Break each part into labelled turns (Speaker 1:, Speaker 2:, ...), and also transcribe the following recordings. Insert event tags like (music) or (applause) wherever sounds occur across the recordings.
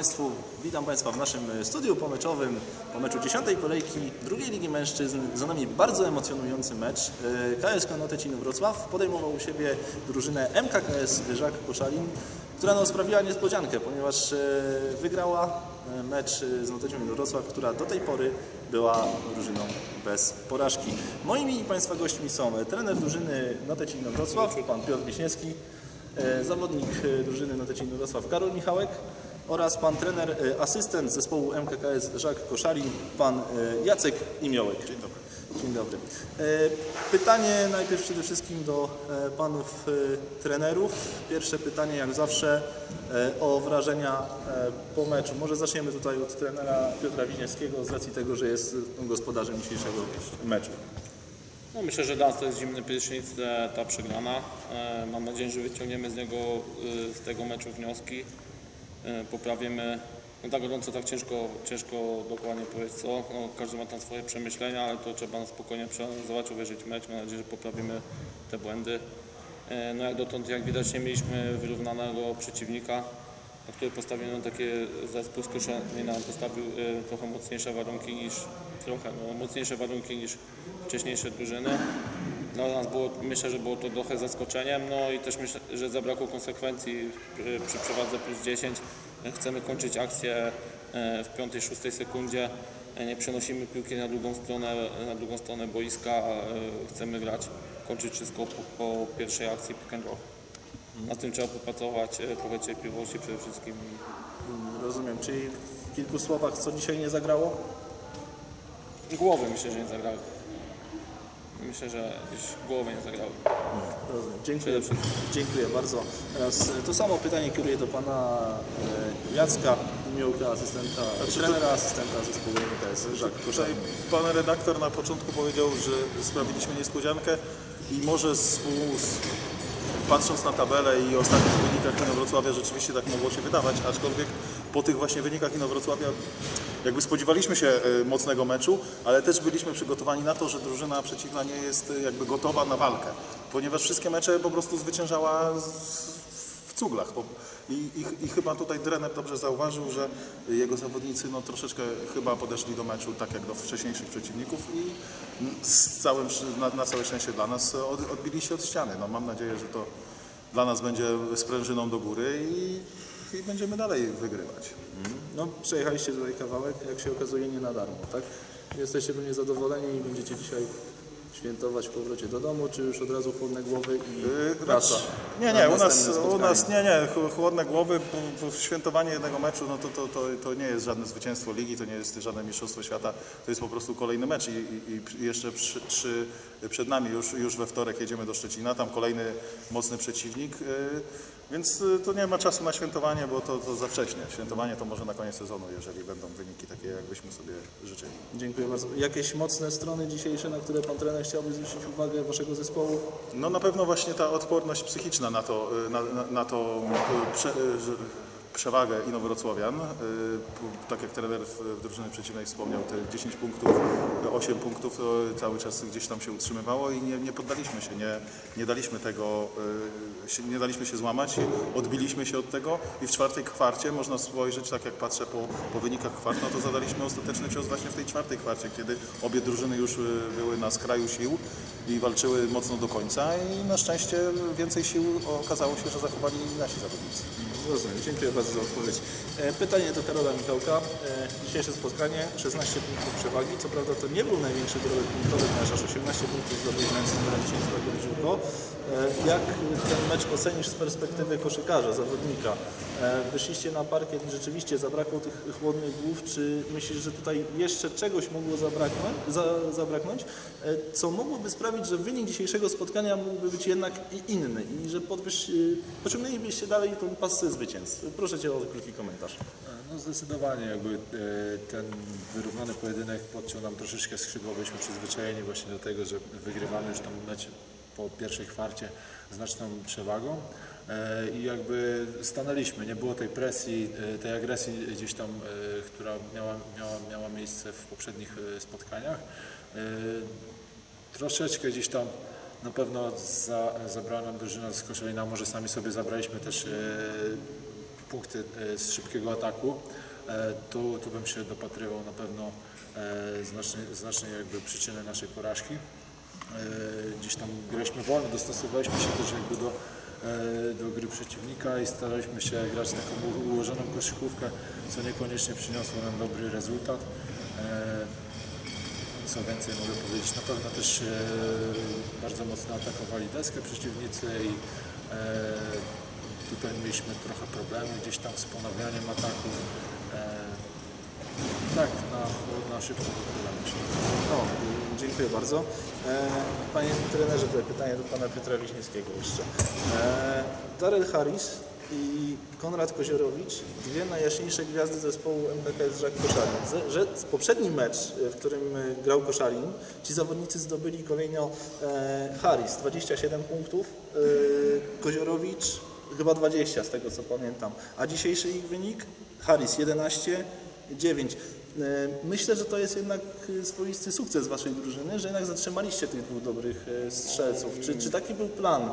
Speaker 1: Państwu. Witam Państwa w naszym e, studiu pomeczowym po meczu 10 kolejki drugiej Ligi Mężczyzn. Za nami bardzo emocjonujący mecz. E, KSK Notecin Wrocław podejmował u siebie drużynę MKKS Żak Koszalin, która no, sprawiła niespodziankę, ponieważ e, wygrała mecz z Notecinem Wrocław, która do tej pory była drużyną bez porażki. Moimi Państwa gośćmi są trener drużyny Notecin Wrocław, pan Piotr Wiśniewski, zawodnik drużyny Notecin Wrocław Karol Michałek oraz pan trener, e, asystent zespołu MKKS Żak Koszalin, pan e, Jacek Imiołek. Dzień dobry. Dzień dobry. E, Pytanie najpierw przede wszystkim do panów trenerów. Pierwsze pytanie jak zawsze o wrażenia po meczu. Może zaczniemy tutaj od trenera Piotra Wiśniewskiego z racji tego, że jest gospodarzem dzisiejszego meczu.
Speaker 2: No, myślę, że dla nas to jest zimny prysznic, ta przegrana. Mam nadzieję, że wyciągniemy z niego, z tego meczu wnioski. E, Poprawimy, no tak gorąco, tak ciężko, ciężko dokładnie powiedzieć co. No, każdy ma tam swoje przemyślenia, ale to trzeba na spokojnie przeanalizować, obejrzeć mecz. Mam nadzieję, że poprawimy te błędy. E, No jak dotąd, jak widać, nie mieliśmy wyrównanego przeciwnika, na który postawiono takie zespół z Koszalina postawił e, trochę mocniejsze warunki niż trochę no, mocniejsze warunki niż wcześniejsze drużyny. Dla nas było, myślę, że było to trochę zaskoczeniem, no i też myślę, że zabrakło konsekwencji przy, przewadze plus 10. Chcemy kończyć akcję e, w piątej, szóstej sekundzie. E, Nie przenosimy piłki na drugą stronę, na drugą stronę boiska. e, Chcemy grać, kończyć wszystko po, po pierwszej akcji pick and roll. Na tym trzeba popracować, trochę cierpliwości przede wszystkim.
Speaker 1: Rozumiem, czyli w kilku słowach co dzisiaj nie zagrało?
Speaker 2: Głowy myślę, że nie zagrały. Myślę, że gdzieś głowy nie zagrały.
Speaker 1: Rozumiem. Dziękuję, dziękuję bardzo. Teraz e, to samo pytanie kieruję do pana e, Jacka Imiołka, asystenta, trenera asystenta zespołu MKS Żak
Speaker 3: Tutaj pan redaktor na początku powiedział, że sprawiliśmy niespodziankę i może z, z, patrząc na tabelę i ostatnich wynikach Inowrocławia rzeczywiście tak mogło się wydawać, aczkolwiek po tych właśnie wynikach Inowrocławia jakby spodziewaliśmy się e, mocnego meczu, ale też byliśmy przygotowani na to, że drużyna przeciwna nie jest e, jakby gotowa na walkę, ponieważ wszystkie mecze po prostu zwyciężała w cuglach. I, i, I chyba tutaj trener dobrze zauważył, że jego zawodnicy no, troszeczkę chyba podeszli do meczu tak jak do wcześniejszych przeciwników i z całym, na, na całe szczęście dla nas od, odbili się od ściany. No, mam nadzieję, że to dla nas będzie sprężyną do góry i, i będziemy dalej wygrywać.
Speaker 1: No, przejechaliście tutaj kawałek, jak się okazuje nie na darmo, tak? Jesteście pewnie zadowoleni i będziecie dzisiaj świętować w powrocie do domu, czy już od razu chłodne głowy i
Speaker 3: Yy,
Speaker 1: praca?
Speaker 3: Nie, nie, u nas, u nas nie, nie, ch- chłodne głowy, świętowanie jednego meczu, no to, to, to, to nie jest żadne zwycięstwo ligi, to nie jest żadne mistrzostwo świata, to jest po prostu kolejny mecz i, i, i jeszcze przy, trzy przed nami, już, już we wtorek jedziemy do Szczecina, tam kolejny mocny przeciwnik, yy, więc yy, to nie ma czasu na świętowanie, bo to, to za wcześnie. Świętowanie to może na koniec sezonu, jeżeli będą wyniki takie, jakbyśmy sobie życzyli.
Speaker 1: Dziękuję bardzo. Jakieś mocne strony dzisiejsze, na które pan trener chciałby zwrócić uwagę waszego zespołu?
Speaker 3: No na pewno właśnie ta odporność psychiczna na to, y, na, na, na to y, y, że- przewagę Inowrocławian. Y, Tak jak trener drużyny przeciwnej wspomniał, te 10 punktów, 8 punktów cały czas gdzieś tam się utrzymywało i nie, nie poddaliśmy się, nie, nie daliśmy tego, y, nie daliśmy się złamać, odbiliśmy się od tego i w czwartej kwarcie można spojrzeć, tak jak patrzę po, po wynikach kwart, no to zadaliśmy ostateczny cios właśnie w tej czwartej kwarcie, kiedy obie drużyny już y, były na skraju sił i walczyły mocno do końca i na szczęście więcej sił okazało się, że zachowali nasi zawodnicy.
Speaker 1: Rozumiem, dziękuję bardzo za odpowiedź. E, Pytanie do Karola Michałka. E, Dzisiejsze spotkanie, 16 punktów przewagi. Co prawda to nie był największy dorobek punktowy nasz, aż 18 punktów zdobył mężczyzn na dzisiaj z Żółko. E, Jak ten mecz ocenisz z perspektywy koszykarza, zawodnika? E, Wyszliście na parkiet rzeczywiście zabrakło tych chłodnych głów. Czy myślisz, że tutaj jeszcze czegoś mogło zabraknąć, za, zabraknąć, co mogłoby sprawić, że wynik dzisiejszego spotkania mógłby być jednak inny i że pociągnęlibyście dalej tą pasę zwycięstw? Proszę Cię o krótki komentarz.
Speaker 4: No zdecydowanie jakby e, ten wyrównany pojedynek podciął nam troszeczkę skrzydło, byliśmy przyzwyczajeni właśnie do tego, że wygrywamy już tam mecz po pierwszej kwarcie znaczną przewagą e, i jakby stanęliśmy, nie było tej presji, e, tej agresji gdzieś tam, e, która miała, miała, miała miejsce w poprzednich e, spotkaniach. E, Troszeczkę gdzieś tam na pewno za, zabrała nam drużyna z Koszalina, może sami sobie zabraliśmy też e, punkty e, z szybkiego ataku. E, Tu, tu bym się dopatrywał na pewno znacznej, znacznej jakby przyczyny naszej porażki. E, Gdzieś tam graliśmy wolno, dostosowaliśmy się też jakby do, do gry przeciwnika i staraliśmy się grać taką ułożoną koszykówkę, co niekoniecznie przyniosło nam dobry rezultat. Co więcej mogę powiedzieć, na pewno też bardzo mocno atakowali deskę przeciwnicy i tutaj mieliśmy trochę problemy gdzieś tam z ponawianiem ataków. E, tak, na, na szybko się.
Speaker 1: No, dziękuję bardzo. E, Panie trenerze, to pytanie do pana Piotra Wiśniewskiego jeszcze. E, Darrell Harris i Konrad Koziorowicz, dwie najjaśniejsze gwiazdy zespołu MPKS Żak Koszalin. Ze- Że poprzedni mecz, w którym grał Koszalin, ci zawodnicy zdobyli kolejno e, Harris 27 punktów, e, Koziorowicz chyba 20 z tego co pamiętam, a dzisiejszy ich wynik Harris 11, 9. E, Myślę, że to jest jednak e, swoisty sukces waszej drużyny, że jednak zatrzymaliście tych dwóch dobrych e, strzelców. Czy, czy taki był plan,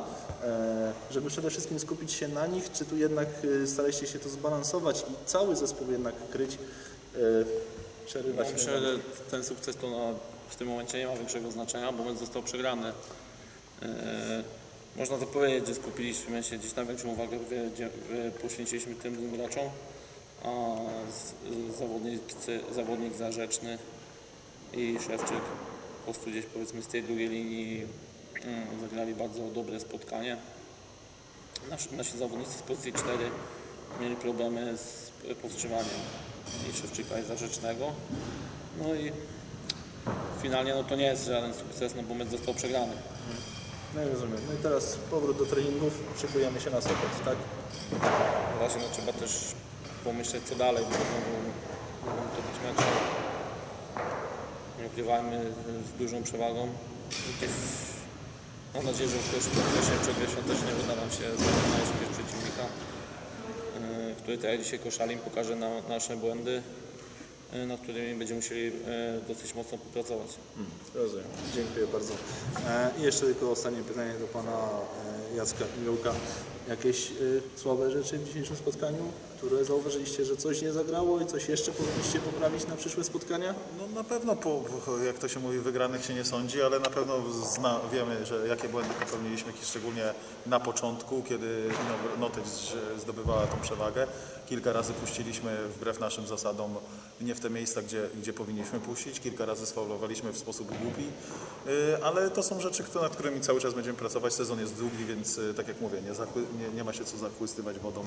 Speaker 1: żeby przede wszystkim skupić się na nich, czy tu jednak staraliście się to zbalansować i cały zespół jednak kryć, przerywać?
Speaker 2: Ja myślę, że ten sukces to na, w tym momencie nie ma większego znaczenia, bo mecz został przegrany. Można to powiedzieć, że skupiliśmy się gdzieś największą uwagę wie- gdzie- e, poświęciliśmy tym graczom, a zawodnicy, zawodnik Zarzeczny i Szewczyk po prostu gdzieś powiedzmy z tej drugiej linii mm, zagrali bardzo dobre spotkanie. Nasi, nasi zawodnicy z pozycji 4 mieli problemy z powstrzymaniem i Szewczyka i Zarzecznego. No i finalnie no to nie jest żaden sukces, no bo mecz został przegrany.
Speaker 1: No i rozumiem. No i teraz powrót do treningów, szykujemy się na Sopot, tak?
Speaker 2: Na razie no, trzeba też pomyśleć co dalej, bo mogą, mogą to być mecze, nie ukrywajmy, z dużą przewagą. Mam nadzieję, że w pierwszym przegry świątecznej uda nam się znaleźć jakiegoś przeciwnika, yy, który tak jak dzisiaj Koszalin pokaże nam nasze błędy, nad którymi będziemy musieli yy, dosyć mocno popracować.
Speaker 1: Rozumiem. Dziękuję bardzo. E, I jeszcze tylko ostatnie pytanie do pana e, Jacka Miołka. Jakieś e, słabe rzeczy w dzisiejszym spotkaniu, które zauważyliście, że coś nie zagrało i coś jeszcze powinniście poprawić na przyszłe spotkania?
Speaker 3: No na pewno, po, jak to się mówi, wygranych się nie sądzi, ale na pewno zna, wiemy, że jakie błędy popełniliśmy, szczególnie na początku, kiedy Noteć zdobywała tą przewagę. Kilka razy puściliśmy wbrew naszym zasadom nie w te miejsca, gdzie, gdzie powinniśmy puścić. Kilka razy sfaulowaliśmy w sposób głupi, Yy, ale to są rzeczy, nad którymi cały czas będziemy pracować. Sezon jest długi, więc yy, tak jak mówię, nie, nie, nie ma się co zachłystywać wodą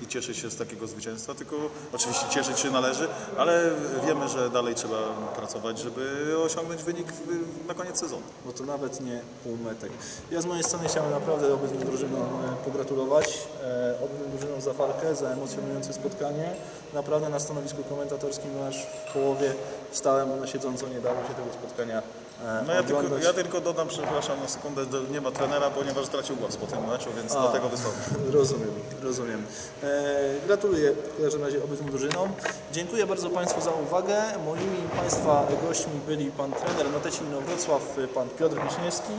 Speaker 3: i, i cieszyć się z takiego zwycięstwa, tylko oczywiście cieszyć się należy, ale wiemy, że dalej trzeba pracować, żeby osiągnąć wynik w, na koniec sezonu.
Speaker 1: Bo to nawet nie półmetek. Ja z mojej strony chciałem naprawdę obydwu drużynom e, pogratulować. E, Obydwu drużynom za walkę, za emocjonujące spotkanie. Naprawdę na stanowisku komentatorskim aż w połowie stałem na siedząco, nie dało się tego spotkania e,
Speaker 3: No ja tylko, ja tylko dodam, przepraszam na sekundę, nie ma trenera, ponieważ stracił głos po tym meczu, więc dlatego wysłałem. (laughs)
Speaker 1: Rozumiem, rozumiem. E, gratuluję w każdym razie obydwu drużynom. Dziękuję bardzo Państwu za uwagę. Moimi Państwa gośćmi byli Pan trener Noteci Wrocław, Pan Piotr Wiśniewski,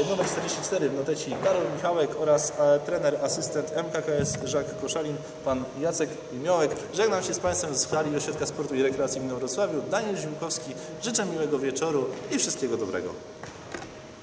Speaker 1: e, numer 44 w Noteci Karol Michałek oraz e, trener asystent MKKS Żak Koszalin, Pan Jacek Miołek. Żegnam się z Państwem z hali Ośrodka Sportu i Rekreacji w Wrocławiu. Daniel Ziółkowski. Życzę miłego wieczoru i wszystkiego dobrego.